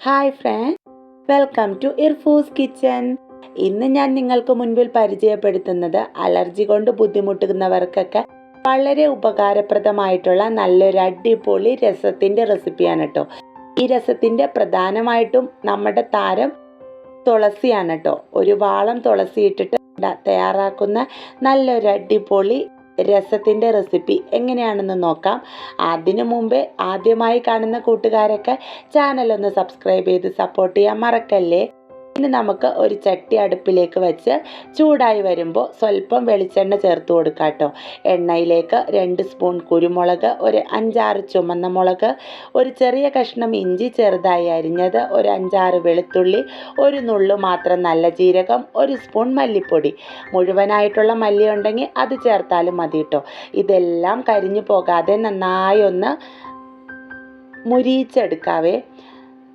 Hi friend welcome to Irfu's kitchen ഇന്ന് ഞാൻ നിങ്ങൾക്ക് മുൻപിൽ പരിചയപ്പെടുത്തുന്നത് അലർജി കൊണ്ട് ബുദ്ധിമുട്ടുന്നവർക്കൊക്കെ വളരെ ഉപകാരപ്രദമായിട്ടുള്ള നല്ലൊരു അടിപൊളി രസത്തിന്റെ റെസിപ്പിയാണ് കേട്ടോ ഈ രസത്തിന്റെ പ്രധാനമായിട്ടും നമ്മുടെ താരം തുളസിയാണ് കേട്ടോ ഒരു വാളം തുളസി ഇട്ടിട്ട് തയ്യാറാക്കുന്ന നല്ലൊരു അടിപൊളി രസത്തിന്റെ റെസിപ്പി എങ്ങനെയാണെന്ന് നോക്കാം. അതിനു മുമ്പേ ആദ്യമായി കാണുന്ന കൂട്ടുകാരൊക്കെ ചാനലൊന്ന് സബ്സ്ക്രൈബ് ചെയ്ത് സപ്പോർട്ട് ചെയ്യാൻ മറക്കല്ലേ? ഇനി നമുക്ക് ഒരു ചട്ടി അടുപ്പിലേക്ക് വെച്ച് ചൂടായി വരുമ്പോൾ സ്വല്പം വെളിച്ചെണ്ണ ചേർത്ത് കൊടുക്കാം കേട്ടോ. എണ്ണയിലേക്ക് രണ്ട് സ്പൂൺ കുരുമുളക് ഒരു അഞ്ചാറ് ചുമന്ന മുളക് ഒരു ചെറിയ കഷ്ണം ഇഞ്ചി ചെറുതായി അരിഞ്ഞത് ഒരു അഞ്ചാറ് വെളുത്തുള്ളി ഒരു നുള്ളു മാത്രം നല്ല ജീരകം ഒരു സ്പൂൺ മല്ലിപ്പൊടി. മുഴുവനായിട്ടുള്ള മല്ലി ഉണ്ടെങ്കിൽ അത് ചേർത്താലും മതി കേട്ടോ. ഇതെല്ലാം കരിഞ്ഞു പോകാതെ നന്നായി ഒന്ന് മുരിയിച്ചെടുക്കാവേ.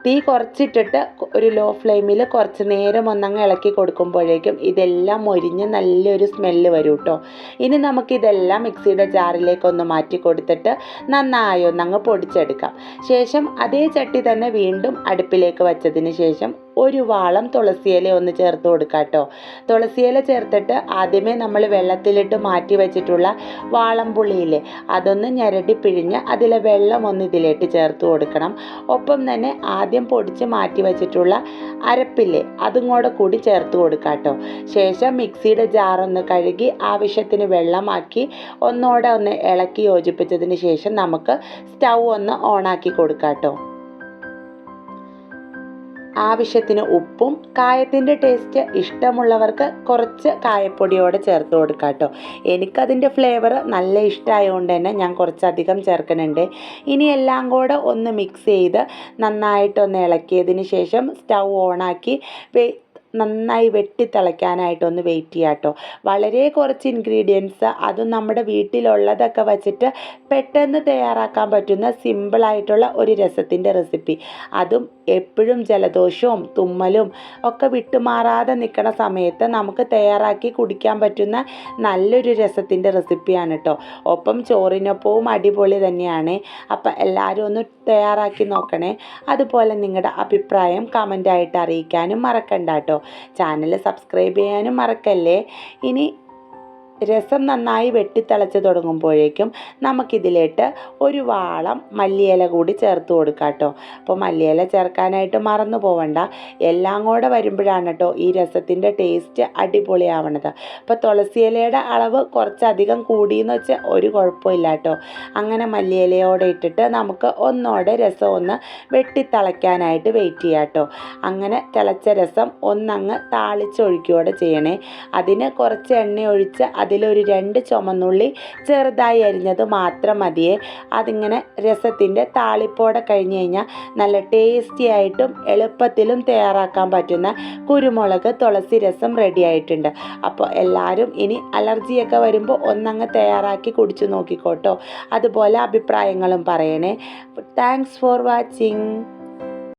തീ കുറച്ചിട്ടിട്ട് ഒരു ലോ ഫ്ലെയിമിൽ കുറച്ച് നേരം ഒന്നങ്ങ് ഇളക്കി കൊടുക്കുമ്പോഴേക്കും ഇതെല്ലാം മൊരിഞ്ഞ് നല്ലൊരു സ്മെല്ല് വരും കേട്ടോ ഇനി നമുക്കിതെല്ലാം മിക്സിയുടെ ജാറിലേക്കൊന്ന് മാറ്റി കൊടുത്തിട്ട് നന്നായി ഒന്നങ്ങ് പൊടിച്ചെടുക്കാം. ശേഷം അതേ ചട്ടി തന്നെ വീണ്ടും അടുപ്പിലേക്ക് വച്ചതിന് ശേഷം ഒരു വാളം തുളസിയില ഒന്ന് ചേർത്ത് കൊടുക്കുക കേട്ടോ. തുളസിയില ചേർത്തിട്ട് ആദ്യമേ നമ്മൾ വെള്ളത്തിലിട്ട് മാറ്റി വെച്ചിട്ടുള്ള വാളം പുളിയില്ലേ അതൊന്ന് ഞരടി പിഴിഞ്ഞ് അതിലെ വെള്ളം ഒന്ന് ഇതിലേക്ക് ചേർത്ത് കൊടുക്കണം. ഒപ്പം തന്നെ ആദ്യം പൊടിച്ച് മാറ്റി വെച്ചിട്ടുള്ള അരപ്പില്ലേ അതും കൂടെ കൂടി ചേർത്ത് കൊടുക്കുക കേട്ടോ. ശേഷം മിക്സിയുടെ ജാറൊന്ന് കഴുകി ആവശ്യത്തിന് വെള്ളമാക്കി ഒന്നോടെ ഒന്ന് ഇളക്കി യോജിപ്പിച്ചതിന് ശേഷം നമുക്ക് സ്റ്റൗ ഒന്ന് ഓണാക്കി കൊടുക്കാം കേട്ടോ. ആവശ്യത്തിന് ഉപ്പും കായത്തിന്റെ ടേസ്റ്റ് ഇഷ്ടമുള്ളവർക്ക് കുറച്ച് കായപ്പൊടിയോടെ ചേർത്ത് കൊടുക്കാം കേട്ടോ. എനിക്കതിന്റെ ഫ്ലേവർ നല്ല ഇഷ്ടമായതുകൊണ്ട് തന്നെ ഞാൻ കുറച്ചധികം ചേർക്കുന്നുണ്ട്. ഇനി എല്ലാം കൂടെ ഒന്ന് മിക്സ് ചെയ്ത് നന്നായിട്ടൊന്ന് ഇളക്കിയതിന് ശേഷം സ്റ്റൗ ഓണാക്കി നന്നായി വെട്ടി തിളയ്ക്കാനായിട്ടൊന്ന് വെയിറ്റ് ചെയ്യാം കേട്ടോ. വളരെ കുറച്ച് ഇൻഗ്രീഡിയൻസ് അതും നമ്മുടെ വീട്ടിലുള്ളതൊക്കെ വച്ചിട്ട് പെട്ടെന്ന് തയ്യാറാക്കാൻ പറ്റുന്ന സിമ്പിളായിട്ടുള്ള ഒരു രസത്തിന്റെ റെസിപ്പി അതും എപ്പോഴും ജലദോഷവും തുമ്മലും ഒക്കെ വിട്ടുമാറാതെ നിൽക്കുന്ന സമയത്ത് നമുക്ക് തയ്യാറാക്കി കുടിക്കാൻ പറ്റുന്ന നല്ലൊരു രസത്തിന്റെ റെസിപ്പിയാണ് കേട്ടോ. ഒപ്പം ചോറിനൊപ്പവും അടിപൊളി തന്നെയാണ്. അപ്പം എല്ലാവരും ഒന്ന് തയ്യാറാക്കി നോക്കണേ. അതുപോലെ നിങ്ങളുടെ അഭിപ്രായം കമന്റായിട്ട് അറിയിക്കാനും മറക്കണ്ട കേട്ടോ. ചാനൽ സബ്സ്ക്രൈബ് ചെയ്യാനും മറക്കല്ലേ. ഇനി രസം നന്നായി വെട്ടിത്തിളച്ച് തുടങ്ങുമ്പോഴേക്കും നമുക്കിതിലേക്ക് ഒരു വാളം മല്ലിയില കൂടി ചേർത്ത് കൊടുക്കാം കേട്ടോ അപ്പോൾ മല്ലിയില ചേർക്കാനായിട്ട് മറന്നു പോവണ്ട. എല്ലാം കൂടെ വരുമ്പോഴാണ് കേട്ടോ ഈ രസത്തിന്റെ ടേസ്റ്റ് അടിപൊളിയാവണത്. അപ്പോൾ തുളസിയിലയുടെ അളവ് കുറച്ചധികം കൂടിയെന്ന് വെച്ചാൽ ഒരു കുഴപ്പമില്ല കേട്ടോ അങ്ങനെ മല്ലിയിലയോടെ ഇട്ടിട്ട് നമുക്ക് ഒന്നോടെ രസം ഒന്ന് വെട്ടിത്തിളയ്ക്കാനായിട്ട് വെയിറ്റ് ചെയ്യാം കേട്ടോ അങ്ങനെ തിളച്ച രസം ഒന്നങ്ങ് താളിച്ചൊഴിക്കുകയോടെ ചെയ്യണേ. അതിന് കുറച്ച് എണ്ണ ഒഴിച്ച് അതിലൊരു രണ്ട് ചുമന്നുള്ളി ചെറുതായി അരിഞ്ഞത് മാത്രം മതിയേ. അതിങ്ങനെ രസത്തിന്റെ താളിപ്പോടെ കഴിഞ്ഞ് കഴിഞ്ഞാൽ നല്ല ടേസ്റ്റി ആയിട്ടും എളുപ്പത്തിലും തയ്യാറാക്കാൻ പറ്റുന്ന കുരുമുളക് തുളസി രസം റെഡി ആയിട്ടുണ്ട്. അപ്പോൾ എല്ലാവരും ഇനി അലർജിയൊക്കെ വരുമ്പോൾ ഒന്നങ്ങ് തയ്യാറാക്കി കുടിച്ചു നോക്കിക്കോട്ടോ. അതുപോലെ അഭിപ്രായങ്ങളും പറയണേ. Thanks for watching